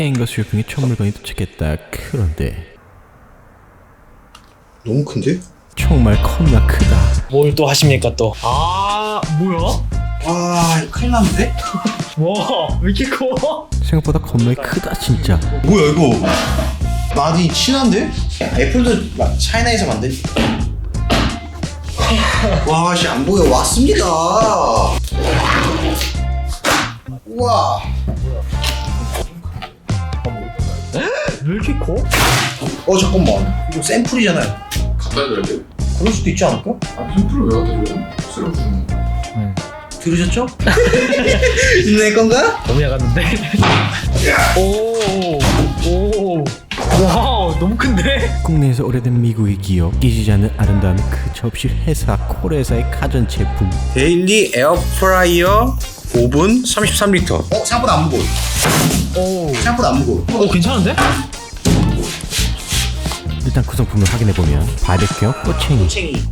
앵거스 쇼핑에 첫 물건이 도착했다. 그런데 너무 큰데? 정말 겁나 크다. 뭘 또 하십니까 또? 아 뭐야? 와 이거 큰일 났는데? 와왜 이렇게 커? 생각보다 겁나 크다 진짜. 뭐야 이거 많이 친한데? 애플도 막 차이나에서 만든 와씨 안 보여 왔습니다 우와 왜 이렇게 커? 어 잠깐만 이거 샘플이잖아요 갖다 줘야 돼요? 그럴 수도 있지 않을까? 아, 샘플을 왜 갖다 줘요? 새로 주는 거. 들으셨죠? 내 건가? 너무 야갔는데? 오, 오, 와우, 너무 큰데? 국내에서 오래된 미국의 기업 끼지지 않는 아름다운 그 접시 회사 콜회사의 가전제품. 데일리 에어프라이어 오븐 33리터. 어 생각보다 안 무거워 오, 생각보다 안 무거워 오, 괜찮은데? 일단 구성품을 확인해보면 바베큐 꼬챙이. 챙이.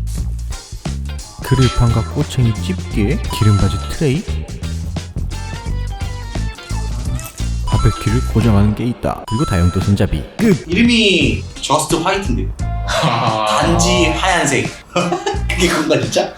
그릴판과 꼬챙이 집게 기름바지 트레이 바베큐를 고정하는 게 있다. 그리고 다용도 손잡이. 끝! 이름이 저스트 화이트인데. 단지 하얀색. 그게 그건가 진짜?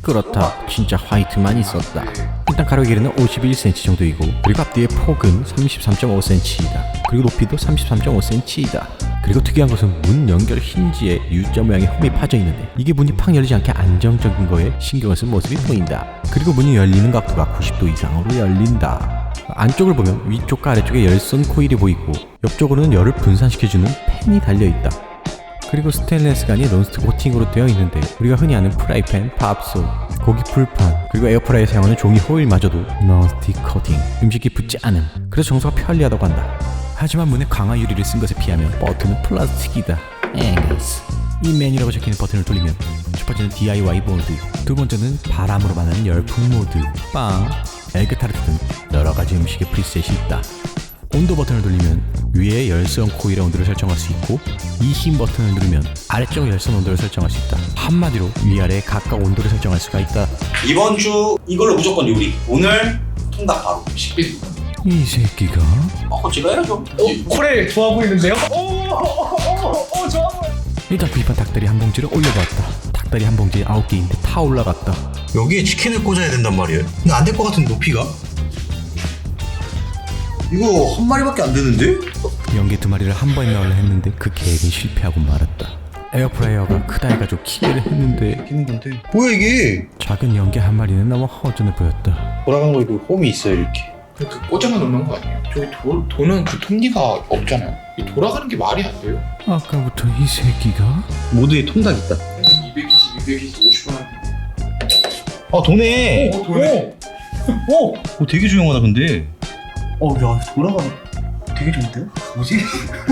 그렇다. 진짜 화이트만 있었다. 일단 가로 길이는 51cm 정도이고 그리고 앞뒤의 폭은 33.5cm이다. 그리고 높이도 33.5cm이다. 그리고 특이한 것은 문 연결 힌지에 U자 모양의 홈이 파져 있는데 이게 문이 팍 열리지 않게 안정적인 거에 신경을 쓴 모습이 보인다. 그리고 문이 열리는 각도가 90도 이상으로 열린다 안쪽을 보면 위쪽과 아래쪽에 열선 코일이 보이고 옆쪽으로는 열을 분산시켜주는 팬이 달려있다. 그리고 스테인레스가 아닌 론스트 코팅으로 되어 있는데 우리가 흔히 아는 프라이팬, 밥솥, 고기 풀판 그리고 에어프라이에 사용하는 종이 호일마저도 론스틱 코팅 음식이 붙지 않음 그래서 정서가 편리하다고 한다. 하지만 문에 강화 유리를 쓴 것에 비하면 버튼은 플라스틱이다. 앵거스 이 메뉴라고 적혀있는 버튼을 돌리면 첫 번째는 DIY 모드 두 번째는 바람으로 만드는 열풍 모드. 빵, 에그타르트 등 여러 가지 음식의 프리셋이 있다 온도 버튼을 돌리면 위에 열선 코일의 온도를 설정할 수 있고 이흰 버튼을 누르면 아래쪽 열선 온도를 설정할 수 있다. 한마디로 위아래 각각 온도를 설정할 수가 있다. 이번 주 이걸로 무조건 요리 오늘 통닭 바로 식비 이 새끼가 어 제가 해야죠 코레 좋아 보이는데요? 오, 오, 오, 오, 좋아 보여. 일단 구입한 닭다리 한 봉지를 올려봤다. 닭다리 한 봉지에 아홉 개인데 다 올라갔다. 여기에 치킨을 꽂아야 된단 말이에요 근데 안 될 것 같은 높이가 이거 한 마리밖에 안 되는데? 연계 두 마리를 한 번에 넣으려 했는데 그 계획은 실패하고 말았다. 에어프라이어가 크다 해가지고 기대를 했는데 끼는 건데 뭐야 이게 작은 연계 한 마리는 너무 허전해 보였다. 돌아간 거 이거 홈이 있어요 이렇게 그 꽂아만 놓는 거 아니에요? 저기 도, 도는 그 톱니가 없잖아요. 이 돌아가는 게 말이 안 돼요. 아까부터 이 새끼가 모두에 통닭 있다 220, 220, 50원 한아 도네 오, 도네. 오, 어, 되게 조용하다 근데 어, 야, 돌아가면 되게 좋은데요? 뭐지?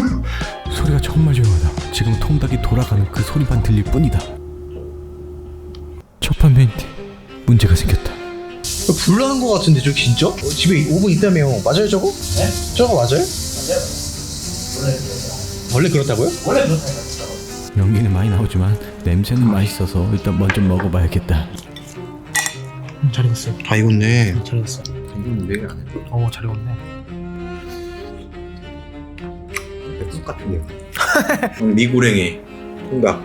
소리가 정말 조용하다. 지금 통닭이 돌아가는 그 소리만 들릴 뿐이다. 첫 판매인데 문제가 생겼다. 불나는 거 같은데 저 진짜? 어, 집에 오븐 있다며 맞아요 저거? 네? 저거 맞아요? 맞아요 원래 그렇다고요? 연기는 많이 나오지만 냄새는 맛있어서 일단 먼저 먹어봐야겠다. 음, 잘 익었어. 다 익었네 잘 익었어. 정말 200이 안 해요. 어, 잘 익었네. 백숙 같은데요 미고랭에 통닭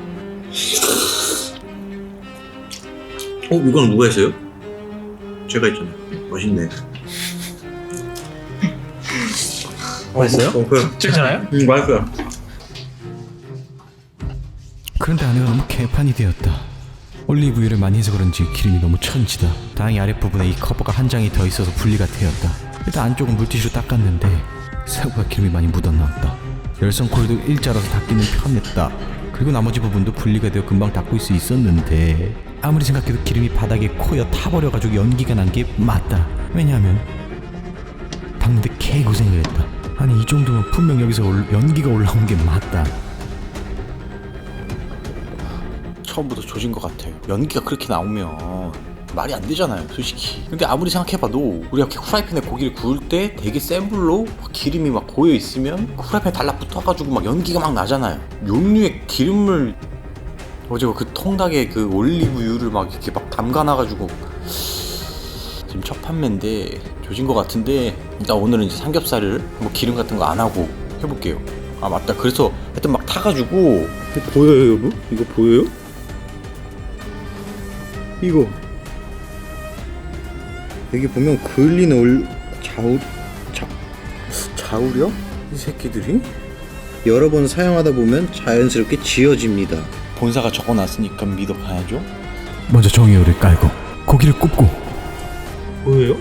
어? 이거는 누가 했어요? 제가 했잖아요 맛있네 맛있어요? 어, 그래 괜찮아요? 음 맛있어요 그런데 안에가 너무 개판이 되었다. 올리브유를 많이 해서 그런지 기름이 너무 천지다. 다행히 아랫부분에 이 커버가 한 장이 더 있어서 분리가 되었다. 일단 안쪽은 물티슈로 닦았는데 생각보다 기름이 많이 묻어나왔다. 열선 코일도 일자라서 닦기는 편했다. 그리고 나머지 부분도 분리가 되어 금방 닦을 수 있었는데 아무리 생각해도 기름이 바닥에 코여 타버려가지고 연기가 난 게 맞다. 왜냐하면 닦는데 개고생을 했다. 아니 이 정도면 분명 여기서 올- 연기가 올라온 게 맞다. 처음부터 조진 것 같아요. 연기가 그렇게 나오면 말이 안 되잖아요, 솔직히. 근데 아무리 생각해봐도 우리가 이렇게 후라이팬에 고기를 구울 때 되게 센 불로 막 기름이 막 고여 있으면 그 후라이팬에 달라붙어가지고 막 연기가 막 나잖아요. 육류에 기름을 어제 그 통닭에 그 올리브유를 막 이렇게 막 담가놔가지고 지금 첫 판매인데 조진 것 같은데 일단 오늘은 이제 삼겹살을 뭐 기름 같은 거 안 하고 해볼게요. 아 맞다. 그래서 하여튼 막 타가지고 보여요 여러분? 이거 보여요? 이거 여기 보면 그을리는 올 좌우 좌 좌우려 이 새끼들이 여러 번 사용하다 보면 자연스럽게 지워집니다. 본사가 적어놨으니까 믿어봐야죠. 먼저 정의요를 깔고 고기를 굽고 보여요?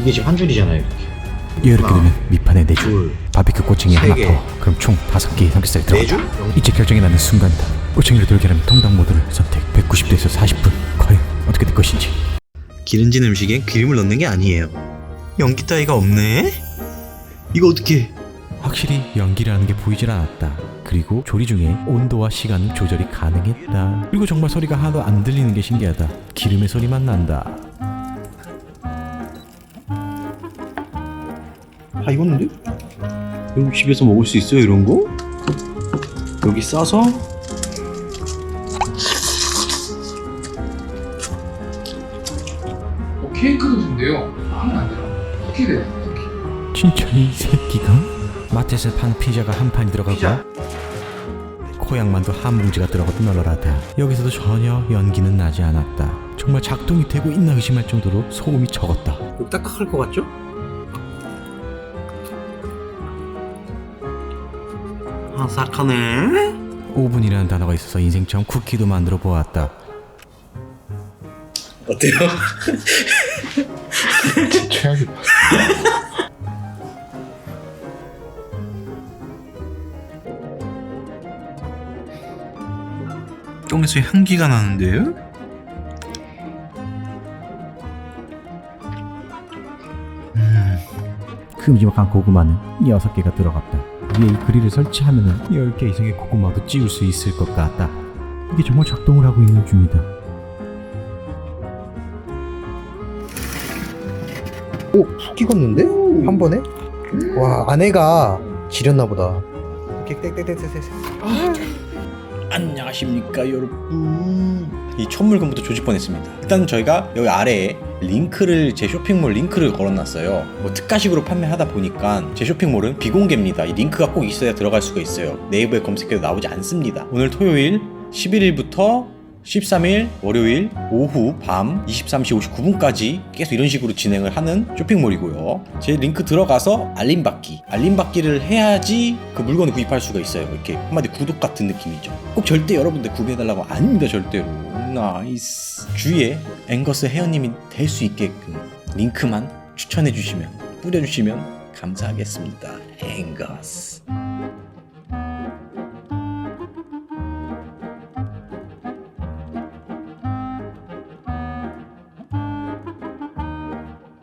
이게 지금 한 줄이잖아요 이렇게 이렇게 되면 밑판에 네줄 둘, 바비큐 꼬챙이 세 하나 개. 더 그럼 총 다섯 개의 삼겹살이 네 들어간다 줄? 이제 결정이 나는 순간이다 꼬챙이를 돌게 하면 통닭 모드를 선택. 190도에서 40분. 과연 어떻게 될 것인지. 기름진 음식엔 기름을 넣는 게 아니에요. 연기 따위가 없네? 이거 어떻게 확실히 연기라는 게 보이질 않았다. 그리고 조리 중에 온도와 시간 조절이 가능했다. 그리고 정말 소리가 하나도 안 들리는 게 신기하다. 기름의 소리만 난다. 다 익었는데? 여러분 집에서 먹을 수 있어요 이런 거? 여기 싸서 케이크도 준대요. 하면 안 되나? 어떻게 돼? 진짜 이 새끼가? 마트에서 판 피자가 한 판이 들어가고 코양만두 한 뭉치가 들어가도 널널하다 여기서도 전혀 연기는 나지 않았다 정말 작동이 되고 있나 의심할 정도로 소금이 적었다 이거 딱딱할 것 같죠? 아삭하네 오븐이라는 단어가 있어서 인생처럼 쿠키도 만들어 보았다 어때요? 최악이다. 똥에서 향기가 나는데요? 큼지막한 고구마는 6개가 들어갔다 위에 이 그릴을 설치하면 10개 이상의 고구마도 찌울 수 있을 것 같다 이게 정말 작동을 하고 있는 중이다 오, 푹 익었는데? 한 번에? 와, 아내가 지렸나 보다. 이렇게 땡땡땡땡땡. 안녕하십니까 여러분 이 첫 물건부터 조질 뻔했습니다 일단 저희가 여기 아래에 링크를 제 쇼핑몰 링크를 걸어놨어요 뭐 특가식으로 판매하다 보니까 제 쇼핑몰은 비공개입니다 이 링크가 꼭 있어야 들어갈 수가 있어요 네이버에 검색해도 나오지 않습니다 오늘 토요일 11일부터 13일 월요일 오후 밤 23시 59분까지 계속 이런 식으로 진행을 하는 쇼핑몰이고요. 제 링크 들어가서 알림 받기. 알림 받기를 해야지 그 물건을 구입할 수가 있어요. 이렇게 한마디 구독 같은 느낌이죠. 꼭 절대 여러분들 구매해달라고 아닙니다. 절대로. 나이스. 주위에 앵거스 헤어님이 될 수 있게끔 링크만 추천해주시면 뿌려주시면 감사하겠습니다. 앵거스.